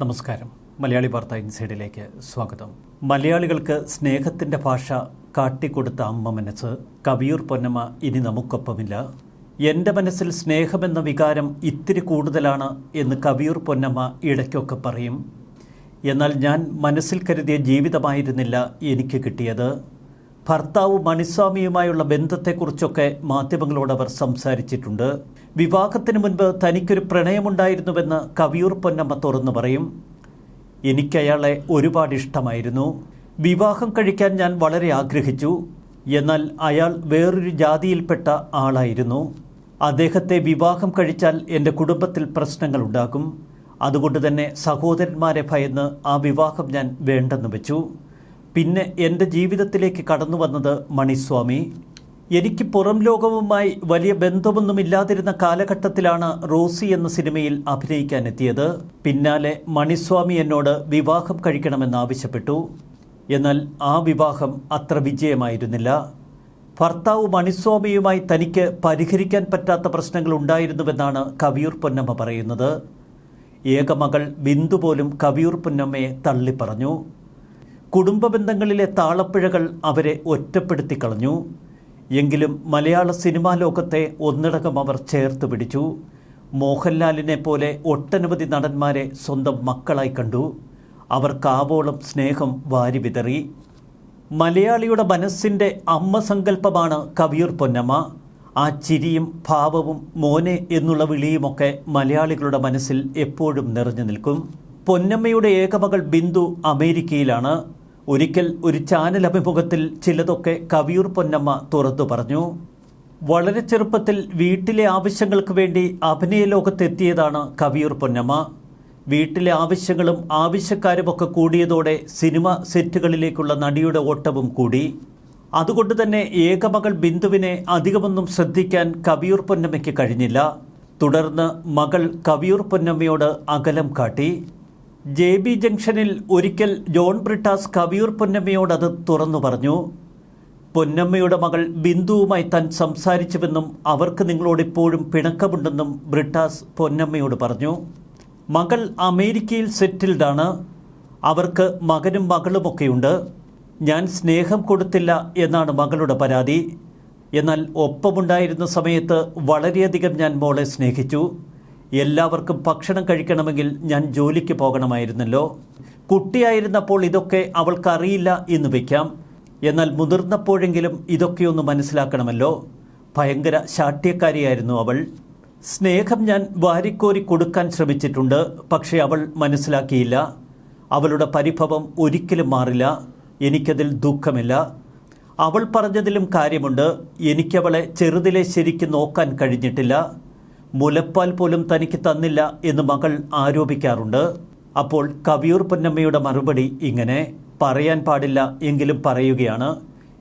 നമസ്കാരം. മലയാളി വാർത്ത ഇൻസൈഡിലേക്ക് സ്വാഗതം. മലയാളികൾക്ക് സ്നേഹത്തിന്റെ ഭാഷ കാട്ടിക്കൊടുത്ത അമ്മ മനസ്സ് കവിയൂർ പൊന്നമ്മ ഇനി നമുക്കൊപ്പമില്ല. എന്റെ മനസ്സിൽ സ്നേഹമെന്ന വികാരം ഇത്തിരി കൂടുതലാണ് എന്ന് കവിയൂർ പൊന്നമ്മ ഇടയ്ക്കൊക്കെ പറയും. എന്നാൽ ഞാൻ മനസ്സിൽ കരുതിയ ജീവിതമായിരുന്നില്ല എനിക്ക് കിട്ടിയത്. ഭർത്താവ് മണിസ്വാമിയുമായുള്ള ബന്ധത്തെക്കുറിച്ചൊക്കെ മാധ്യമങ്ങളോട് അവർ സംസാരിച്ചിട്ടുണ്ട്. വിവാഹത്തിന് മുൻപ് തനിക്കൊരു പ്രണയമുണ്ടായിരുന്നുവെന്ന് കവിയൂർ പൊന്നമ്മ തുറന്നു പറയും. എനിക്കയാളെ ഒരുപാട് ഇഷ്ടമായിരുന്നു. വിവാഹം കഴിക്കാൻ ഞാൻ വളരെ ആഗ്രഹിച്ചു. എന്നാൽ അയാൾ വേറൊരു ജാതിയിൽപ്പെട്ട ആളായിരുന്നു. അദ്ദേഹത്തെ വിവാഹം കഴിച്ചാൽ എന്റെ കുടുംബത്തിൽ പ്രശ്നങ്ങൾ ഉണ്ടാകും. അതുകൊണ്ട് തന്നെ സഹോദരന്മാരെ ഭയന്ന് ആ വിവാഹം ഞാൻ വേണ്ടെന്ന് വെച്ചു. പിന്നെ എന്റെ ജീവിതത്തിലേക്ക് കടന്നു വന്നത് മണിസ്വാമി. എനിക്ക് പുറം ലോകവുമായി വലിയ ബന്ധമൊന്നുമില്ലാതിരുന്ന കാലഘട്ടത്തിലാണ് റോസി എന്ന സിനിമയിൽ അഭിനയിക്കാനെത്തിയത്. പിന്നാലെ മണിസ്വാമി എന്നോട് വിവാഹം കഴിക്കണമെന്നാവശ്യപ്പെട്ടു എന്നാൽ ആ വിവാഹം അത്ര വിജയമായിരുന്നില്ല. ഭർത്താവ് മണിസ്വാമിയുമായി തനിക്ക് പരിഹരിക്കാൻ പറ്റാത്ത പ്രശ്നങ്ങൾ ഉണ്ടായിരുന്നുവെന്നാണ് കവിയൂർ പൊന്നമ്മ പറയുന്നത്. ഏകമകൾ ബിന്ദു പോലും കവിയൂർ പൊന്നമ്മയെ തള്ളിപ്പറഞ്ഞു. കുടുംബ ബന്ധങ്ങളിലെ താളപ്പിഴകൾ അവരെ ഒറ്റപ്പെടുത്തി കളഞ്ഞു എങ്കിലും മലയാള സിനിമാ ലോകത്തെ ഒന്നിടകം അവർ ചേർത്ത് പിടിച്ചു. മോഹൻലാലിനെ പോലെ ഒട്ടനവധി നടന്മാരെ സ്വന്തം മക്കളായി കണ്ടു. അവർ കാവോളം സ്നേഹം വാരി വിതറി. മലയാളിയുടെ മനസ്സിന്റെ അമ്മ സങ്കല്പമാണ് കവിയൂർ പൊന്നമ്മ. ആ ചിരിയും ഭാവവും മോനെ എന്നുള്ള വിളിയുമൊക്കെ മലയാളികളുടെ മനസ്സിൽ എപ്പോഴും നിറഞ്ഞു നിൽക്കും. പൊന്നമ്മയുടെ ഏകമകൾ ബിന്ദു അമേരിക്കയിലാണ്. ഒരിക്കൽ ഒരു ചാനൽ അഭിമുഖത്തിൽ ചിലതൊക്കെ കവിയൂർ പൊന്നമ്മ തുറന്നു പറഞ്ഞു. വളരെ ചെറുപ്പത്തിൽ വീട്ടിലെ ആവശ്യങ്ങൾക്ക് വേണ്ടി അഭിനയ ലോകത്തെത്തിയതാണ് കവിയൂർ പൊന്നമ്മ. വീട്ടിലെ ആവശ്യങ്ങളും ആവശ്യക്കാരുമൊക്കെ കൂടിയതോടെ സിനിമ സെറ്റുകളിലേക്കുള്ള നടിയുടെ ഓട്ടവും കൂടി. അതുകൊണ്ട് തന്നെ ഏകമകൾ ബിന്ദുവിനെ അധികമൊന്നും ശ്രദ്ധിക്കാൻ കവിയൂർ പൊന്നമ്മയ്ക്ക് കഴിഞ്ഞില്ല. തുടർന്ന് മകൾ കവിയൂർ പൊന്നമ്മയോട് അകലം കാട്ടി. ജെ ബി ജംഗ്ഷനിൽ ഒരിക്കൽ ജോൺ ബ്രിട്ടാസ് കവിയൂർ പൊന്നമ്മയോട് അത് തുറന്നു പറഞ്ഞു. പൊന്നമ്മയുടെ മകൾ ബിന്ദുവുമായി താൻ സംസാരിച്ചുവെന്നും അവർക്ക് നിങ്ങളോട് ഇപ്പോഴും പിണക്കമുണ്ടെന്നും ബ്രിട്ടാസ് പൊന്നമ്മയോട് പറഞ്ഞു. മകൾ അമേരിക്കയിൽ സെറ്റിൽഡാണ്. അവർക്ക് മകനും മകളുമൊക്കെയുണ്ട്. ഞാൻ സ്നേഹം കൊടുത്തില്ല എന്നാണ് മകളുടെ പരാതി. എന്നാൽ ഒപ്പമുണ്ടായിരുന്ന സമയത്ത് വളരെയധികം ഞാൻ മോളെ സ്നേഹിച്ചു. എല്ലാവർക്കും ഭക്ഷണം കഴിക്കണമെങ്കിൽ ഞാൻ ജോലിക്ക് പോകണമായിരുന്നല്ലോ. കുട്ടിയായിരുന്നപ്പോൾ ഇതൊക്കെ അവൾക്കറിയില്ല എന്ന് വയ്ക്കാം. എന്നാൽ മുതിർന്നപ്പോഴെങ്കിലും ഇതൊക്കെയൊന്ന് മനസ്സിലാക്കണമല്ലോ. ഭയങ്കര ശാഠ്യക്കാരിയായിരുന്നു അവൾ. സ്നേഹം ഞാൻ വാരിക്കോരി കൊടുക്കാൻ ശ്രമിച്ചിട്ടുണ്ട് പക്ഷേ അവൾ മനസ്സിലാക്കിയില്ല. അവളുടെ പരിഭവം ഒരിക്കലും മാറില്ല. എനിക്കതിൽ ദുഃഖമില്ല. അവൾ പറഞ്ഞതിലും കാര്യമുണ്ട്. എനിക്കവളെ ചെറുതിലെ ശരിക്കും നോക്കാൻ കഴിഞ്ഞിട്ടില്ല. മുലപ്പാൽ പോലും തനിക്ക് തന്നില്ല എന്ന് മകൾ ആരോപിക്കാറുണ്ട്. അപ്പോൾ കവിയൂർ പൊന്നമ്മയുടെ മറുപടി ഇങ്ങനെ പറയാൻ പാടില്ല എങ്കിലും പറയുകയാണ്.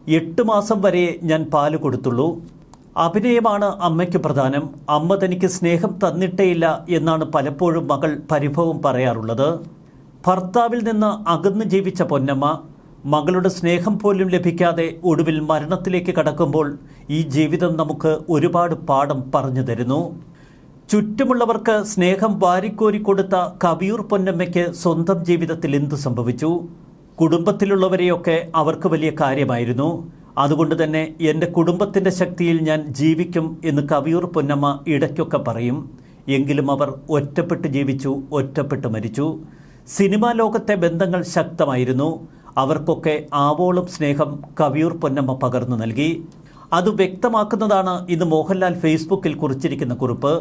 എട്ട് മാസം വരെ ഞാൻ പാൽ കൊടുത്തുള്ളൂ. അഭിനയമാണ് അമ്മയ്ക്ക് പ്രധാനം. അമ്മ തനിക്ക് സ്നേഹം തന്നിട്ടേയില്ല എന്നാണ് പലപ്പോഴും മകൾ പരിഭവം പറയാറുള്ളത്. ഭർത്താവിൽ നിന്ന് അകന്നു ജീവിച്ച പൊന്നമ്മ മകളുടെ സ്നേഹം പോലും ലഭിക്കാതെ ഒടുവിൽ മരണത്തിലേക്ക് കടക്കുമ്പോൾ ഈ ജീവിതം നമുക്ക് ഒരുപാട് പാഠം പറഞ്ഞു തരുന്നു. ചുറ്റുമുള്ളവർക്ക് സ്നേഹം വാരിക്കോരി കൊടുത്ത കവിയൂർ പൊന്നമ്മയ്ക്ക് സ്വന്തം ജീവിതത്തിൽ എന്തു സംഭവിച്ചു? കുടുംബത്തിലുള്ളവരെയൊക്കെ അവർക്ക് വലിയ കാര്യമായിരുന്നു. അതുകൊണ്ട് തന്നെ എന്റെ കുടുംബത്തിന്റെ ശക്തിയിൽ ഞാൻ ജീവിക്കും എന്ന് കവിയൂർ പൊന്നമ്മ ഇടയ്ക്കൊക്കെ പറയും. എങ്കിലും അവർ ഒറ്റപ്പെട്ട് ജീവിച്ചു ഒറ്റപ്പെട്ട് മരിച്ചു. സിനിമാ ലോകത്തെ ബന്ധങ്ങൾ ശക്തമായിരുന്നു. അവർക്കൊക്കെ ആവോളം സ്നേഹം കവിയൂർ പൊന്നമ്മ പകർന്നു നൽകി. അത് വ്യക്തമാക്കുന്നതാണ് ഇന്ന് മോഹൻലാൽ ഫേസ്ബുക്കിൽ കുറിച്ചിരിക്കുന്ന കുറിപ്പ്.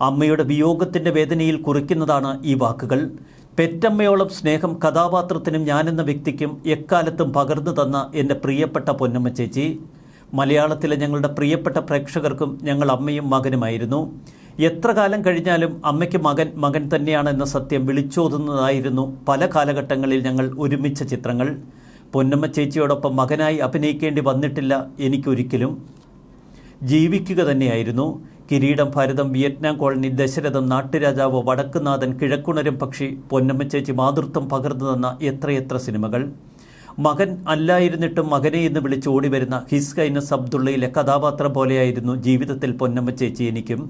അമ്മയുടെ വിയോഗത്തിന്റെ വേദനയിൽ കുറിക്കുന്നതാണ് ഈ വാക്കുകൾ. പെറ്റമ്മയോളം സ്നേഹം കഥാപാത്രത്തിനും ഞാനെന്ന വ്യക്തിക്കും എക്കാലത്തും പകർന്നു തന്ന എന്റെ പ്രിയപ്പെട്ട പൊന്നമ്മ ചേച്ചി. മലയാളത്തിലെ ഞങ്ങളുടെ പ്രിയപ്പെട്ട പ്രേക്ഷകർക്കും ഞങ്ങൾ അമ്മയും മകനുമായിരുന്നു. എത്ര കാലം കഴിഞ്ഞാലും അമ്മയ്ക്ക് മകൻ മകൻ തന്നെയാണെന്ന സത്യം വിളിച്ചോതുന്നതായിരുന്നു പല കാലഘട്ടങ്ങളിൽ ഞങ്ങൾ ഒരുമിച്ച ചിത്രങ്ങൾ. പൊന്നമ്മ ചേച്ചിയോടൊപ്പം മകനായി അഭിനയിക്കേണ്ടി വന്നിട്ടില്ല എനിക്കൊരിക്കലും. ജീവിക്കുക തന്നെയായിരുന്നു. കിരീടം ഭാരതം വിയറ്റ്നാം കോളനി ദശരഥം നാട്ടുരാജാവ് വടക്കുനാഥൻ കിഴക്കുണരും പക്ഷി പൊന്നമ്മ ചേച്ചി മാതൃത്വം പകർന്നു തന്ന എത്രയെത്ര സിനിമകൾ. മകൻ അല്ലായിരുന്നിട്ടും മകനെ എന്ന് വിളിച്ച് ഓടിവരുന്ന ഹിസ് കൈനസ് അബ്ദുള്ളയിലെ കഥാപാത്രം പോലെയായിരുന്നു ജീവിതത്തിൽ പൊന്നമ്മ ചേച്ചി എനിക്കും.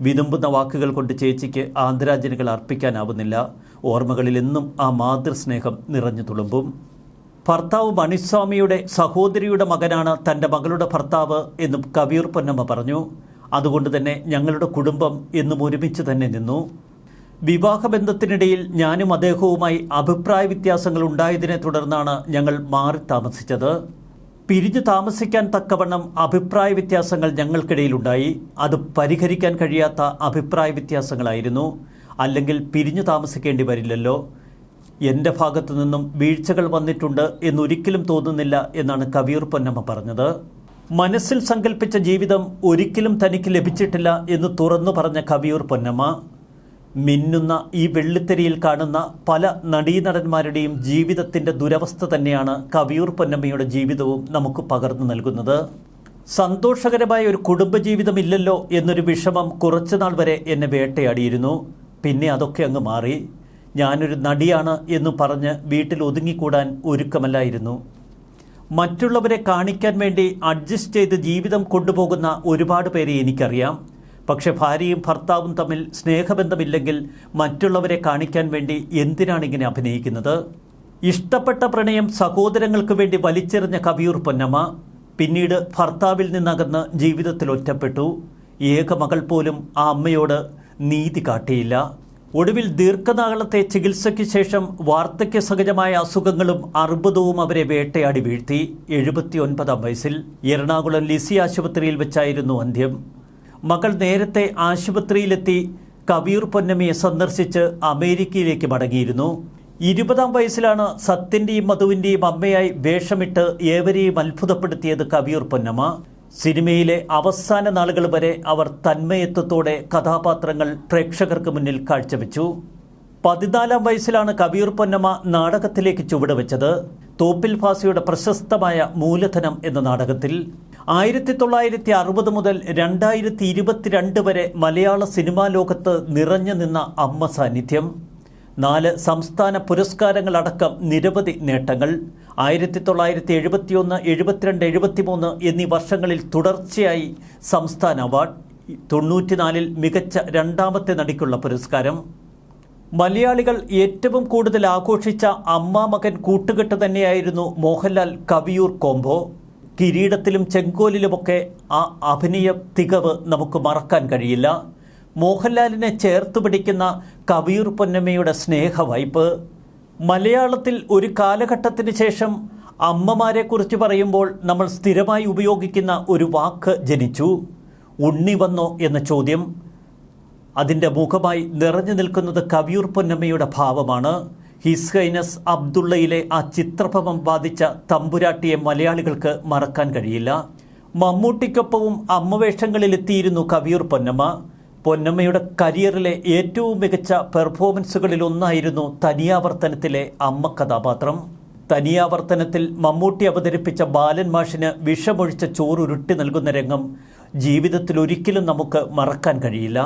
വിതുമ്പുന്ന വാക്കുകൾ കൊണ്ട് ചേച്ചിക്ക് ആദരാഞ്ജലികൾ അർപ്പിക്കാനാവുന്നില്ല. ഓർമ്മകളിൽ എന്നും ആ മാതൃസ്നേഹം നിറഞ്ഞു തുളുമ്പും. ഭർത്താവ് മണിസ്വാമിയുടെ സഹോദരിയുടെ മകനാണ് തന്റെ മകളുടെ ഭർത്താവ് എന്നും കബീർ പൊന്നമ്മ പറഞ്ഞു. അതുകൊണ്ട് തന്നെ ഞങ്ങളുടെ കുടുംബം എന്നും ഒരുമിച്ച് തന്നെ നിന്നു. വിവാഹബന്ധത്തിനിടയിൽ ഞാനും അദ്ദേഹവുമായി അഭിപ്രായ വ്യത്യാസങ്ങൾ ഉണ്ടായതിനെ തുടർന്നാണ് ഞങ്ങൾ മാറി താമസിച്ചത്. പിരിഞ്ഞു താമസിക്കാൻ തക്കവണ്ണം അഭിപ്രായ വ്യത്യാസങ്ങൾ ഞങ്ങൾക്കിടയിലുണ്ടായി. അത് പരിഹരിക്കാൻ കഴിയാത്ത അഭിപ്രായ വ്യത്യാസങ്ങളായിരുന്നു. അല്ലെങ്കിൽ പിരിഞ്ഞു താമസിക്കേണ്ടി വരില്ലല്ലോ. എന്റെ ഭാഗത്തു നിന്നും വീഴ്ചകൾ വന്നിട്ടുണ്ട് എന്നൊരിക്കലും തോന്നുന്നില്ല എന്നാണ് കബീർ പൊന്നമ്മ പറഞ്ഞത്. മനസ്സിൽ സങ്കല്പിച്ച ജീവിതം ഒരിക്കലും തനിക്ക് ലഭിച്ചിട്ടില്ല എന്ന് തുറന്നു പറഞ്ഞ കവിയൂർ പൊന്നമ്മ മിന്നുന്ന ഈ വെള്ളിത്തെരിയിൽ കാണുന്ന പല നടീനടന്മാരുടെയും ജീവിതത്തിന്റെ ദുരവസ്ഥ തന്നെയാണ് കവിയൂർ പൊന്നമ്മയുടെ ജീവിതവും നമുക്ക് പകർന്നു നൽകുന്നത്. സന്തോഷകരമായ ഒരു കുടുംബജീവിതം ഇല്ലല്ലോ എന്നൊരു വിഷമം കുറച്ചുനാൾ വരെ എന്നെ വേട്ടയാടിയിരുന്നു. പിന്നെ അതൊക്കെ അങ്ങ് മാറി. ഞാനൊരു നടിയാണ് എന്ന് പറഞ്ഞ് വീട്ടിൽ ഒതുങ്ങിക്കൂടാൻ ഒരുക്കമല്ലായിരുന്നു. മറ്റുള്ളവരെ കാണിക്കാൻ വേണ്ടി അഡ്ജസ്റ്റ് ചെയ്ത് ജീവിതം കൊണ്ടുപോകുന്ന ഒരുപാട് പേരെ എനിക്കറിയാം. പക്ഷെ ഭാര്യയും ഭർത്താവും തമ്മിൽ സ്നേഹബന്ധമില്ലെങ്കിൽ മറ്റുള്ളവരെ കാണിക്കാൻ വേണ്ടി എന്തിനാണ് ഇങ്ങനെ അഭിനയിക്കുന്നത്? ഇഷ്ടപ്പെട്ട പ്രണയം സഹോദരങ്ങൾക്ക് വേണ്ടി വലിച്ചെറിഞ്ഞ കവിയൂർ പൊന്നമ്മ പിന്നീട് ഭർത്താവിൽ നിന്നകന്ന് ജീവിതത്തിൽ ഒറ്റപ്പെട്ടു. ഏക മകൾ പോലും ആ അമ്മയോട് നീതി കാട്ടിയില്ല. ഒടുവിൽ ദീർഘനാളത്തെ ചികിത്സയ്ക്ക് ശേഷം വാർദ്ധക്യ സഹജമായ അസുഖങ്ങളും അർബുദവും അവരെ വേട്ടയാടി വീഴ്ത്തി. എഴുപത്തിയൊൻപതാം വയസ്സിൽ എറണാകുളം ലിസി ആശുപത്രിയിൽ വെച്ചായിരുന്നു അന്ത്യം. മകൾ നേരത്തെ ആശുപത്രിയിലെത്തി കബീർ പൊന്നമ്മയെ സന്ദർശിച്ച് അമേരിക്കയിലേക്ക് മടങ്ങിയിരുന്നു. ഇരുപതാം വയസ്സിലാണ് സത്യന്റെയും മധുവിന്റെയും അമ്മയായി വേഷമിട്ട് ഏവരെയും അത്ഭുതപ്പെടുത്തിയത് കബീർ പൊന്നമ്മ. സിനിമയിലെ അവസാന നാളുകൾ വരെ അവർ തന്മയത്വത്തോടെ കഥാപാത്രങ്ങൾ പ്രേക്ഷകർക്ക് മുന്നിൽ കാഴ്ചവെച്ചു. പതിനാലാം വയസ്സിലാണ് കബീർ പൊന്നമ്മ നാടകത്തിലേക്ക് ചുവടുവെച്ചത്. തോപ്പിൽ ഫാസിയുടെ പ്രശസ്തമായ മൂലധനം എന്ന നാടകത്തിൽ. ആയിരത്തി തൊള്ളായിരത്തി അറുപത് മുതൽ രണ്ടായിരത്തി ഇരുപത്തിരണ്ട് വരെ മലയാള സിനിമാ ലോകത്ത് നിറഞ്ഞു നിന്ന അമ്മ സാന്നിധ്യം. നാല് സംസ്ഥാന പുരസ്കാരങ്ങളടക്കം നിരവധി നേട്ടങ്ങൾ. ആയിരത്തി തൊള്ളായിരത്തി എഴുപത്തിയൊന്ന് എഴുപത്തിരണ്ട് എഴുപത്തിമൂന്ന് എന്നീ വർഷങ്ങളിൽ തുടർച്ചയായി സംസ്ഥാന അവാർഡ് തൊണ്ണൂറ്റിനാലിൽ മികച്ച രണ്ടാമത്തെ നടിക്കുള്ള പുരസ്കാരം. മലയാളികൾ ഏറ്റവും കൂടുതൽ ആഘോഷിച്ച അമ്മ മകൻ കൂട്ടുകെട്ട് തന്നെയായിരുന്നു മോഹൻലാൽ കവിയൂർ കോംബോ. കിരീടത്തിലും ചെങ്കോലിലുമൊക്കെ ആ അഭിനയ തികവ് നമുക്ക് മറക്കാൻ കഴിയില്ല. മോഹൻലാലിനെ ചേർത്ത് പിടിക്കുന്ന കവിയൂർ പൊന്നമ്മയുടെ സ്നേഹവായ്പ് മലയാളത്തിൽ ഒരു കാലഘട്ടത്തിന് ശേഷം അമ്മമാരെക്കുറിച്ച് പറയുമ്പോൾ നമ്മൾ സ്ഥിരമായി ഉപയോഗിക്കുന്ന ഒരു വാക്ക് ജനിച്ചു. ഉണ്ണി വന്നോ എന്ന ചോദ്യം. അതിന്റെ മുഖമായി നിറഞ്ഞു നിൽക്കുന്നത് കവിയൂർ പൊന്നമ്മയുടെ ഭാവമാണ്. ഹിസ് ഹൈനസ് അബ്ദുള്ളയിലെ ആ ചിത്രഭവം ബാധിച്ച തമ്പുരാട്ടിയെ മലയാളികൾക്ക് മറക്കാൻ കഴിയില്ല. മമ്മൂട്ടിക്കൊപ്പവും അമ്മവേഷങ്ങളിലെത്തിയിരുന്നു കവിയൂർ പൊന്നമ്മ. പൊന്നമ്മയുടെ കരിയറിലെ ഏറ്റവും മികച്ച പെർഫോമൻസുകളിൽ ഒന്നായിരുന്നു തനിയാവർത്തനത്തിലെ അമ്മ കഥാപാത്രം. തനിയാവർത്തനത്തിൽ മമ്മൂട്ടി അവതരിപ്പിച്ച ബാലൻ മാഷിന് വിഷമൊഴിച്ച ചോറുരുട്ടി നൽകുന്ന രംഗം ജീവിതത്തിൽ ഒരിക്കലും നമുക്ക് മറക്കാൻ കഴിയില്ല.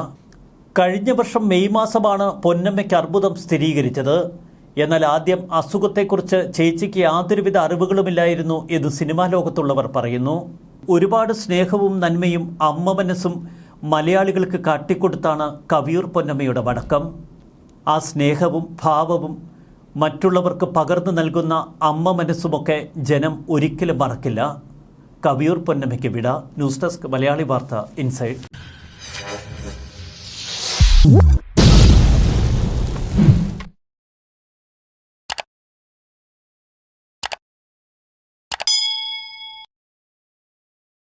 കഴിഞ്ഞ വർഷം മെയ് മാസമാണ് പൊന്നമ്മയ്ക്ക് അർബുദം സ്ഥിരീകരിച്ചത്. എന്നാൽ ആദ്യം അസുഖത്തെക്കുറിച്ച് ചേച്ചിക്ക് യാതൊരുവിധ അറിവുകളുമില്ലായിരുന്നു എന്ന് സിനിമാ ലോകത്തുള്ളവർ പറയുന്നു. ഒരുപാട് സ്നേഹവും നന്മയും അമ്മ മനസ്സും മലയാളികൾക്ക് കാട്ടിക്കൊടുത്താണ് കവിയൂർ പൊന്നമ്മയുടെ വടക്കം. ആ സ്നേഹവും ഭാവവും മറ്റുള്ളവർക്ക് പകർന്നു നൽകുന്ന അമ്മ മനസ്സുമൊക്കെ ജനം ഒരിക്കലും മറക്കില്ല. കവിയൂർ പൊന്നമ്മയ്ക്ക് വിട. ന്യൂസ് ഡെസ്ക് മലയാളി വാർത്ത ഇൻസൈഡ്.